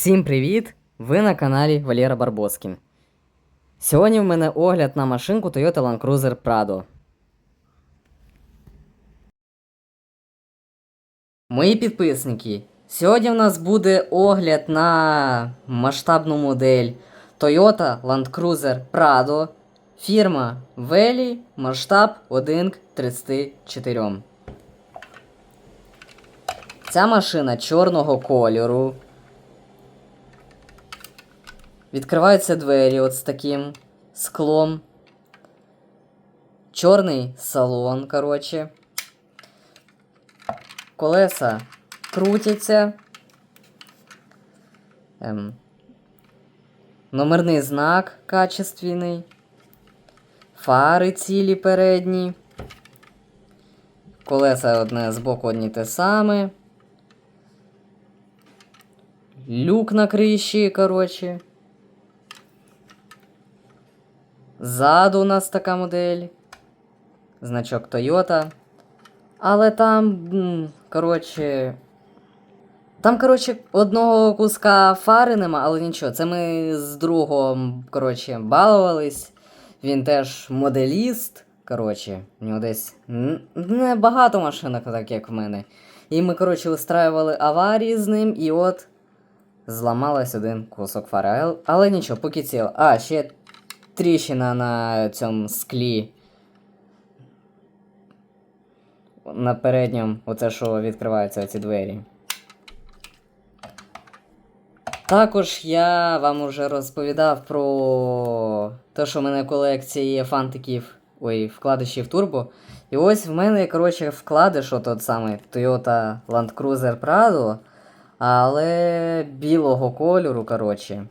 Всім привіт! Ви на каналі Валера Барбоскін. Сьогодні в мене огляд на машинку Toyota Land Cruiser Prado. Мої підписники. Сьогодні в нас буде огляд на масштабну модель Toyota Land Cruiser Prado. Фірма Veli, масштаб 1 к 34. Ця машина чорного кольору. Відкриваються двері от з таким склом. Чорний салон, коротше. Колеса крутяться. Ем. Номерний знак качественний. Фари цілі передні. Колеса одне з боку одні те саме. Люк на криші, коротше. Ззаду у нас така модель. Значок Toyota. Але там, коротше. Там, коротше, одного куска фари нема, але нічого. Це ми з другом, коротше, балувались. Він теж моделіст. Коротше, у нього десь небагато машинок, так як в мене. І ми, коротше, устраювали аварії з ним, і от зламалась один кусок фари. Але, нічого, поки ціло. А, ще тріщина на цьому склі. На передньому, оце що відкриваються ці двері. Також я вам уже розповідав про те, що в мене в колекції є фантиків, ой, вкладишів турбо. І ось в мене, коротше, вкладиш от саме Toyota Land Cruiser Prado, але білого кольору, коротше.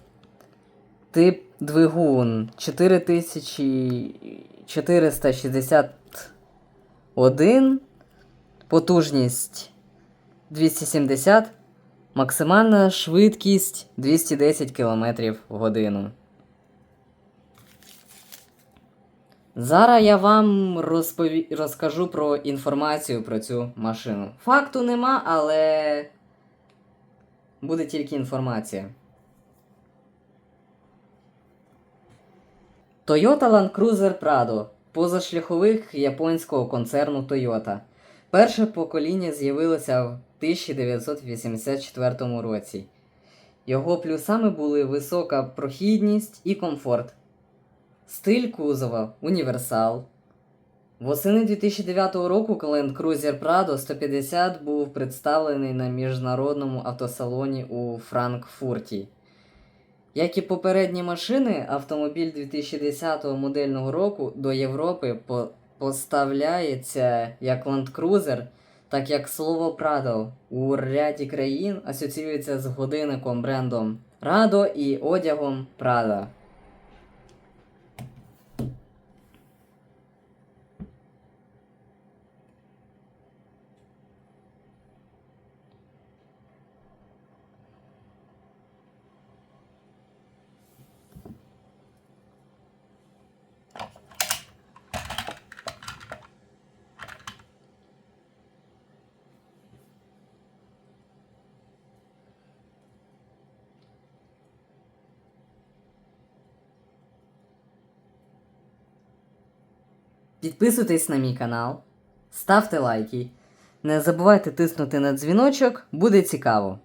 Тип двигун 4461, потужність 270, максимальна швидкість 210 км в годину. Зараз я вам розпові... розкажу про інформацію про цю машину. Факту нема, але буде тільки інформація. Toyota Land Cruiser Prado позашляховик японського концерну Toyota. Перше покоління з'явилося в 1984 році. Його плюсами були висока прохідність і комфорт. Стиль кузова універсал. Восени 2009 року Land Cruiser Prado 150 був представлений на міжнародному автосалоні у Франкфурті. Як і попередні машини, автомобіль 2010 модельного року до Європи по- поставляється як Cruiser, так як слово Prado у ряді країн асоціюється з годинником брендом Радо і одягом Prada. Підписуйтесь на мій канал, ставте лайки. Не забувайте тиснути на дзвіночок, буде цікаво.